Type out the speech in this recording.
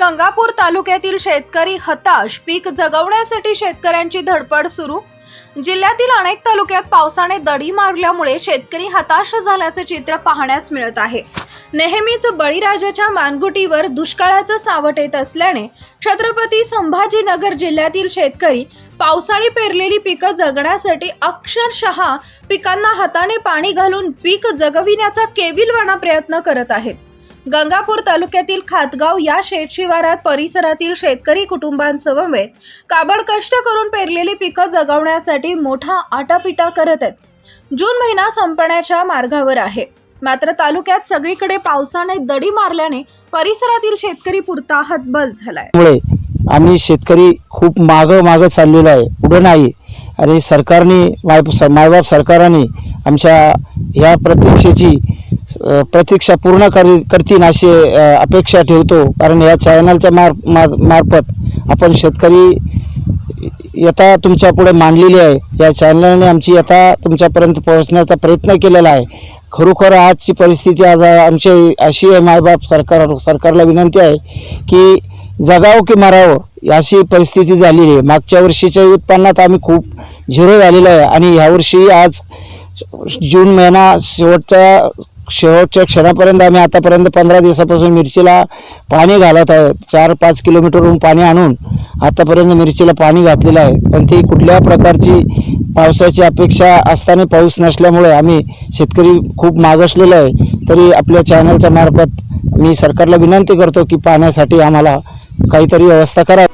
गंगापूर तालुक्यातील शेतकरी हताश पीक जगवण्यासाठी शेतकऱ्यांची धडपड सुरू. जिल्ह्यातील अनेक तालुक्यात पावसाने दडी मारल्यामुळे शेतकरी हताश झाल्याचे चित्र पाहण्यास मिळत आहे. नेहमीच बळीराजाच्या मानगुटीवर दुष्काळाचं सावट येत असल्याने छत्रपती संभाजीनगर जिल्ह्यातील शेतकरी पावसाळी पेरलेली पिकं जगण्यासाठी अक्षरशः पिकांना हाताने पाणी घालून पीक जगविण्याचा केविलवाणा प्रयत्न करत आहेत. गंगापूर तालुक्यातील खातगाव या शेतशिवारात परिसरातील शेतकरी कुटुंबांसमवेत काबड कष्ट करून पेरलेली पिकं जगवण्यासाठी मोठा आटापिटा करत आहेत. जून महिना संपण्याच्या मार्गावर आहे. मात्र तालुक्यात सगळीकडे पावसाने दडी मारल्याने परिसरातील शेतकरी पुरता हतबल झालाय. आम्ही शेतकरी खूप मागं मागं चाललेलो आहे. पुढे नाही. आणि सरकारने मायबाप सरकारने आमच्या ह्या प्रतीक्षेची प्रतीक्षा पूर्ण करी करतील अशी अपेक्षा ठेवतो. कारण या चॅनलच्या मार मार- मार्फत आपण शेतकरी यथा तुमच्यापुढे मांडलेली आहे. या चॅनलने आमची यथा तुमच्यापर्यंत पोहोचण्याचा प्रयत्न केलेला आहे. खरोखर आजची परिस्थिती आज आमची अशी आहे मायबाप सरकार सरकारला विनंती आहे की जगावं की मरावं अशी परिस्थिती झालेली आहे. मागच्या वर्षीच्या उत्पन्नात आम्ही खूप झिरो झालेलो आहे आणि ह्यावर्षी आज जून महिना शेवटच्या शेवटच्या क्षणापर्यंत आम्ही आतापर्यंत पंधरा दिवसापासून मिरचीला पाणी घालत आहे. चार पाच किलोमीटरहून पाणी आणून आतापर्यंत मिरचीला पाणी घातलेलं आहे. पण ती कुठल्या प्रकारची पावसाची अपेक्षा असताना पाऊस नसल्यामुळे आम्ही शेतकरी खूप मागासलेलो आहे. तरी आपल्या चॅनलच्या मार्फत मी सरकारला विनंती करतो की पाण्यासाठी आम्हाला काहीतरी व्यवस्था करा.